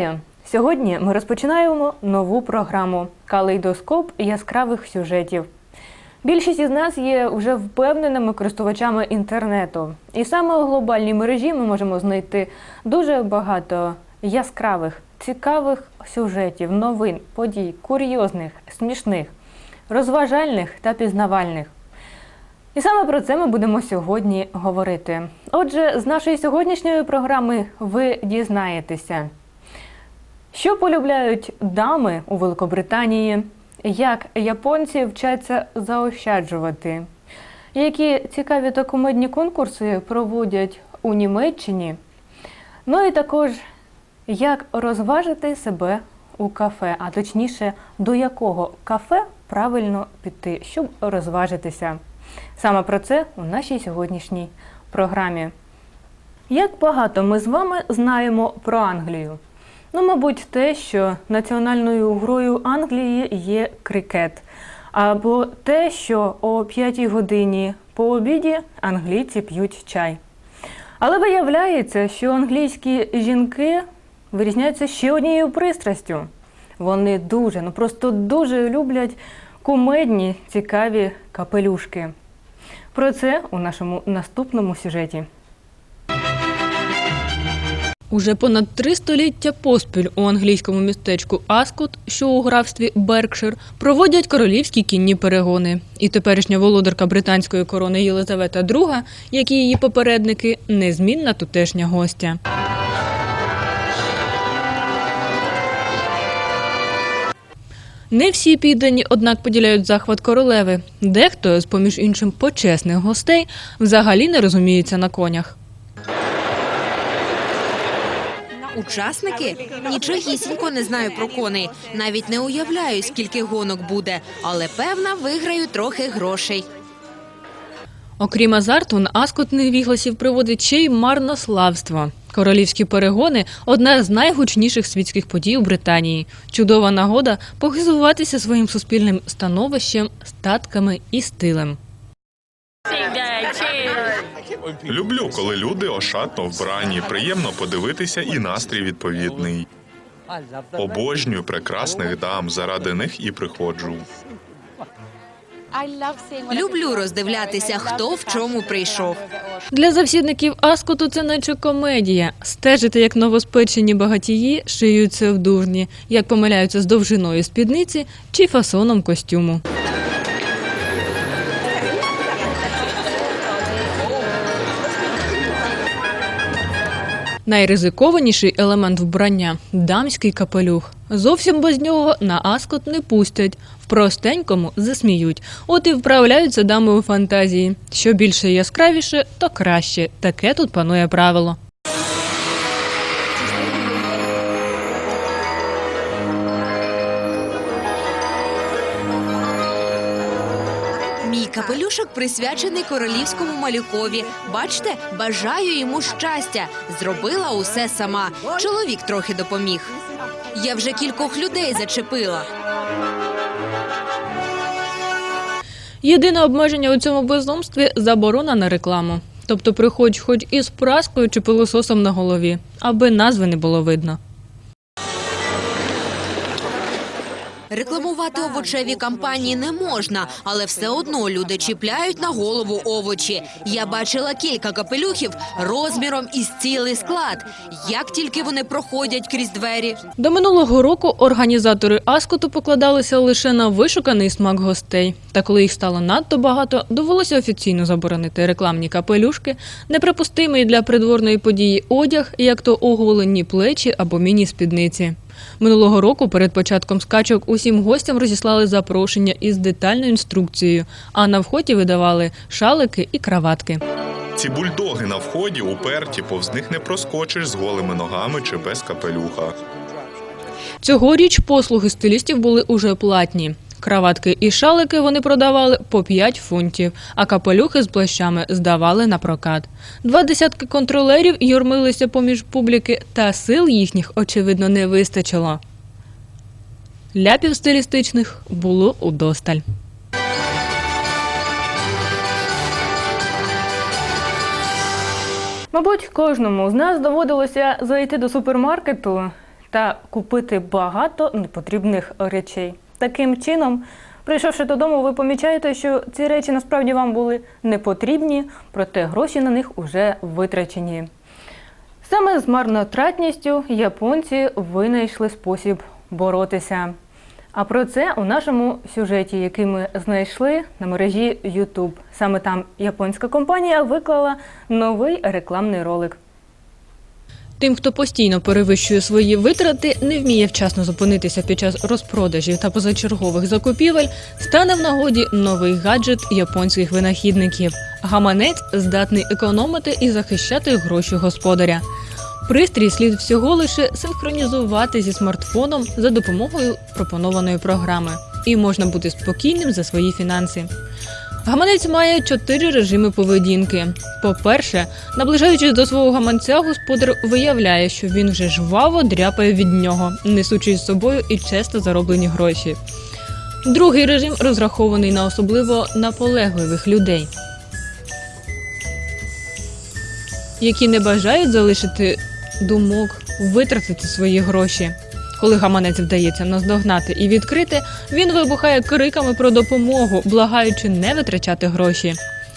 Вітаю! Сьогодні ми розпочинаємо нову програму Калейдоскоп яскравих сюжетів. Більшість із нас є вже впевненими користувачами інтернету, і саме у глобальній мережі ми можемо знайти дуже багато яскравих, цікавих сюжетів, новин, подій, курйозних, смішних, розважальних та пізнавальних. І саме про це ми будемо сьогодні говорити. Отже, з нашої сьогоднішньої програми ви дізнаєтеся, що полюбляють дами у Великобританії, як японці вчаться заощаджувати, які цікаві та кумедні конкурси проводять у Німеччині. Ну і також як розважити себе у кафе, а точніше, до якого кафе правильно піти, щоб розважитися. Саме про це у нашій сьогоднішній програмі. Як багато ми з вами знаємо про Англію? Ну, мабуть, те, що національною грою Англії є крикет, або те, що о 5 годині по обіді англійці п'ють чай. Але виявляється, що англійські жінки вирізняються ще однією пристрастю. Вони дуже, ну просто дуже люблять кумедні, цікаві капелюшки. Про це у нашому наступному сюжеті. Уже понад три століття поспіль у англійському містечку Аскот, що у графстві Беркшир, проводять королівські кінні перегони. І теперішня володарка британської корони Єлизавета II, як і її попередники, незмінна тутешня гостя. Не всі піддані, однак, поділяють захват королеви. Дехто, з поміж іншим почесних гостей, взагалі не розуміється на конях. Учасники нічогісінько не знаю про коней. Навіть не уявляю, скільки гонок буде, але певна виграю трохи грошей. Окрім азарту, на Аскот невігласів приводить ще й марнославство. Королівські перегони одна з найгучніших світських подій у Британії. Чудова нагода похизуватися своїм суспільним становищем, статками і стилем. Люблю, коли люди ошатно вбрані, приємно подивитися і настрій відповідний. Обожнюю прекрасних дам, заради них і приходжу. Люблю роздивлятися, хто в чому прийшов. Для завсідників Аскоту це наче комедія. Стежити, як новоспечені багатії шиються в дурні, як помиляються з довжиною спідниці чи фасоном костюму. Найризикованіший елемент вбрання дамський капелюх. Зовсім без нього на аскот не пустять, в простенькому засміють. От і вправляються дами у фантазії. Що більше яскравіше, то краще. Таке тут панує правило. Капелюшок присвячений королівському малюкові. Бачите, бажаю йому щастя. Зробила усе сама. Чоловік трохи допоміг. Я вже кількох людей зачепила. Єдине обмеження у цьому безумстві заборона на рекламу. Тобто приходь хоч із праскою чи пилососом на голові, аби назви не було видно. Рекламувати овочеві кампанії не можна, але все одно люди чіпляють на голову овочі. Я бачила кілька капелюхів розміром із цілий склад. Як тільки вони проходять крізь двері. До минулого року організатори Аскоту покладалися лише на вишуканий смак гостей. Та коли їх стало надто багато, довелося офіційно заборонити рекламні капелюшки, неприпустимий для придворної події одяг, як то оголені плечі або міні-спідниці. Минулого року перед початком скачок усім гостям розіслали запрошення із детальною інструкцією, а на вході видавали шалики і краватки. Ці бульдоги на вході уперті, повз них не проскочиш з голими ногами чи без капелюха. Цьогоріч послуги стилістів були уже платні. Краватки і шалики вони продавали по 5 фунтів, а капелюхи з плащами здавали на прокат. Два десятки контролерів юрмилися поміж публіки, та сил їхніх, очевидно, не вистачило. Ляпів стилістичних було удосталь. Мабуть, кожному з нас доводилося зайти до супермаркету та купити багато непотрібних речей. Таким чином, прийшовши додому, ви помічаєте, що ці речі насправді вам були не потрібні, проте гроші на них уже витрачені. Саме з марнотратністю японці винайшли спосіб боротися. А про це у нашому сюжеті, який ми знайшли на мережі YouTube. Саме там японська компанія виклала новий рекламний ролик. Тим, хто постійно перевищує свої витрати, не вміє вчасно зупинитися під час розпродажів та позачергових закупівель, стане в нагоді новий гаджет японських винахідників. Гаманець здатний економити і захищати гроші господаря. Пристрій слід всього лише синхронізувати зі смартфоном за допомогою пропонованої програми, і можна бути спокійним за свої фінанси. Гаманець має чотири режими поведінки. По-перше, наближаючись до свого гаманця, господар виявляє, що він вже жваво дряпає від нього, несучи з собою і често зароблені гроші. Другий режим розрахований на особливо наполегливих людей, які не бажають залишити думок, витратити свої гроші. Коли гаманець вдається наздогнати і відкрити, він вибухає криками про допомогу, благаючи не витрачати гроші.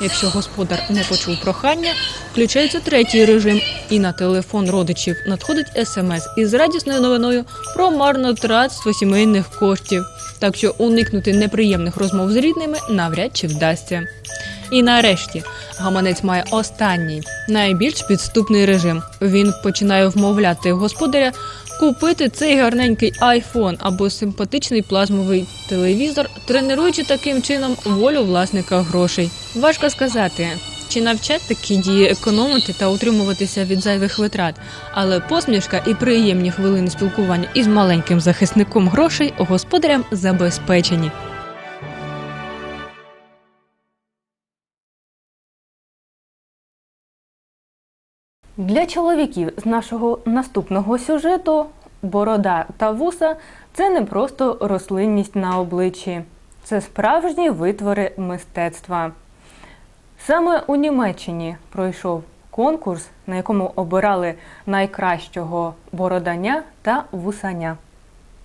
Якщо господар не почув прохання, включається третій режим, і на телефон родичів надходить смс із радісною новиною про марнотратство сімейних коштів. Так що уникнути неприємних розмов з рідними навряд чи вдасться. І нарешті гаманець має останній найбільш підступний режим. Він починає вмовляти господаря купити цей гарненький айфон або симпатичний плазмовий телевізор, тренуючи таким чином волю власника грошей. Важко сказати. Чи навчать такі дії економити та утримуватися від зайвих витрат, але посмішка і приємні хвилини спілкування із маленьким захисником грошей господарям забезпечені. Для чоловіків з нашого наступного сюжету борода та вуса це не просто рослинність на обличчі, це справжні витвори мистецтва. Саме у Німеччині пройшов конкурс, на якому обирали найкращого бородання та вусаня.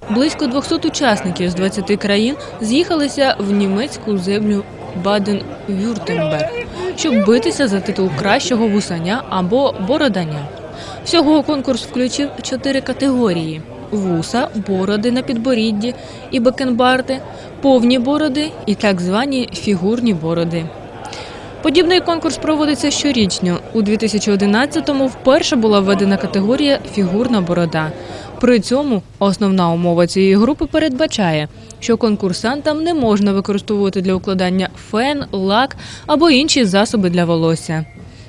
Близько 200 учасників з 20 країн з'їхалися в німецьку землю Баден-Вюртемберг, щоб битися за титул кращого вусаня або бородання. Всього конкурс включив чотири категорії: вуса, бороди на підборідді і бакенбарди, повні бороди і так звані фігурні бороди. Подібний конкурс проводиться щорічно. У 2011-му вперше була введена категорія фігурна борода. При цьому основна умова цієї групи передбачає, що конкурсантам не можна використовувати для укладання фен, лак або інші засоби для волосся.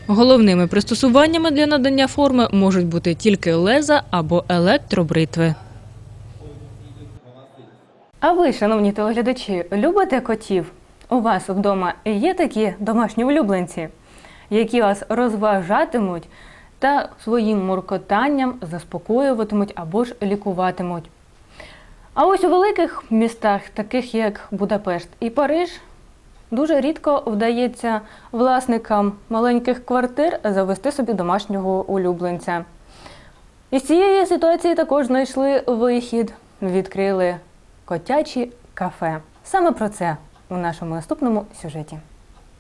Головними пристосуваннями для надання форми можуть бути тільки леза або електробритви. А ви, шановні телеглядачі, любите котів? У вас вдома є такі домашні улюбленці, які вас розважатимуть та своїм муркотанням заспокоюватимуть або ж лікуватимуть. А ось у великих містах, таких як Будапешт і Париж, дуже рідко вдається власникам маленьких квартир завести собі домашнього улюбленця. Із цієї ситуації також знайшли вихід, відкрили котячі кафе. Саме про це у нашому наступному сюжеті.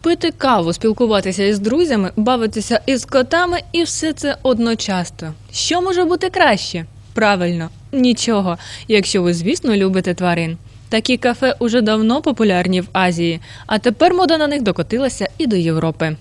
Пити каву, спілкуватися із друзями, бавитися із котами і все це одночасно. Що може бути краще? Правильно, нічого, якщо ви, звісно, любите тварин. Такі кафе уже давно популярні в Азії, а тепер мода на них докотилася і до Європи.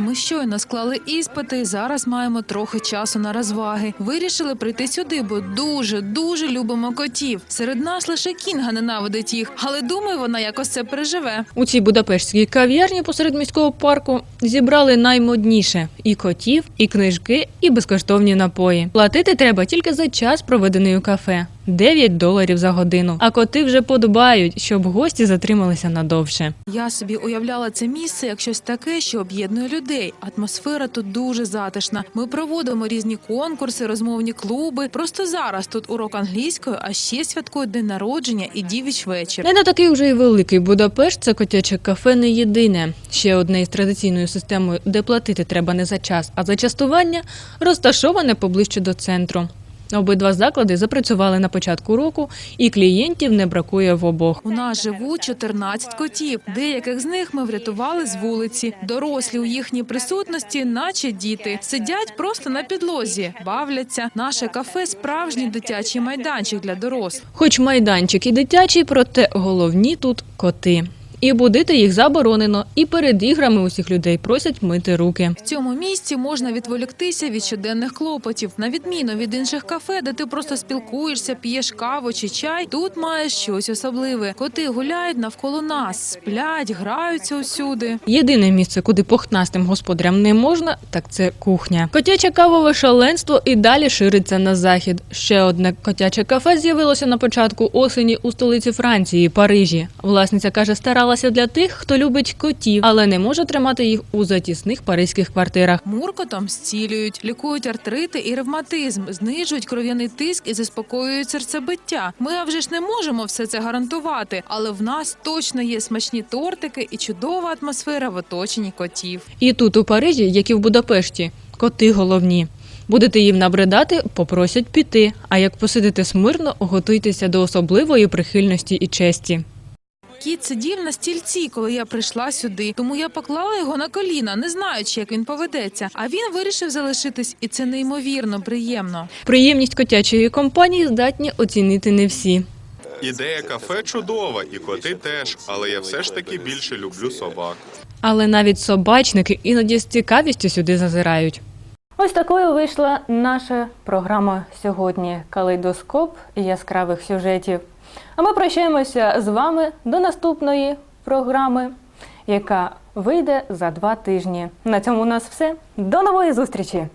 Ми щойно склали іспити. Зараз маємо трохи часу на розваги. Вирішили прийти сюди, бо дуже дуже любимо котів. Серед нас лише Кінга ненавидить їх, але думаю, вона якось це переживе. У цій будапештській кав'ярні посеред міського парку зібрали наймодніше і котів, і книжки, і безкоштовні напої. Платити треба тільки за час, проведений у кафе 9 доларів за годину. А коти вже подбають, щоб гості затрималися надовше. Я собі уявляла це місце як щось таке, що об'єднує людей. Атмосфера тут дуже затишна. Ми проводимо різні конкурси, розмовні клуби. Просто зараз тут урок англійської, а ще святкують день народження і дівіч вечір. Не на такий вже й великий Будапешт, це котяче кафе не єдине. Ще одне із традиційною системою, де платити треба не за час, а за частування, розташоване поближче до центру. Обидва заклади запрацювали на початку року, і клієнтів не бракує в обох. У нас живуть 14 котів. Деяких з них ми врятували з вулиці. Дорослі у їхній присутності, наче діти, сидять просто на підлозі, бавляться. Наше кафе справжній дитячий майданчик для дорослих. Хоч майданчик і дитячий, проте головні тут коти. І будити їх заборонено, і перед іграми усіх людей просять мити руки. В цьому місці можна відволіктися від щоденних клопотів. На відміну від інших кафе, де ти просто спілкуєшся, п'єш каву чи чай. Тут маєш щось особливе. Коти гуляють навколо нас, сплять, граються усюди. Єдине місце, куди похнастим господарям не можна, так це кухня. Котяче кавове шаленство і далі шириться на захід. Ще одне котяче кафе з'явилося на початку осені у столиці Франції, Парижі. Власниця каже, старалася для тих, хто любить котів, але не може тримати їх у затісних паризьких квартирах. Муркотом зцілюють, лікують артрити і ревматизм, знижують кров'яний тиск і заспокоюють серцебиття. Ми а вже ж не можемо все це гарантувати, але в нас точно є смачні тортики і чудова атмосфера в оточенні котів. І тут у Парижі, як і в Будапешті, коти головні. Будете їм набридати, попросять піти. А як посидите смирно, готуйтеся до особливої прихильності і честі. Кіт сидів на стільці, коли я прийшла сюди, тому я поклала його на коліна, не знаючи, як він поведеться. А він вирішив залишитись, і це неймовірно приємно. Приємність котячої компанії здатні оцінити не всі. Ідея кафе чудова, і коти теж, але я все ж таки більше люблю собак. Але навіть собачники іноді з цікавістю сюди зазирають. Ось такою вийшла наша програма сьогодні. Калейдоскоп яскравих сюжетів. А ми прощаємося з вами до наступної програми, яка вийде за два тижні. На цьому у нас все. До нової зустрічі!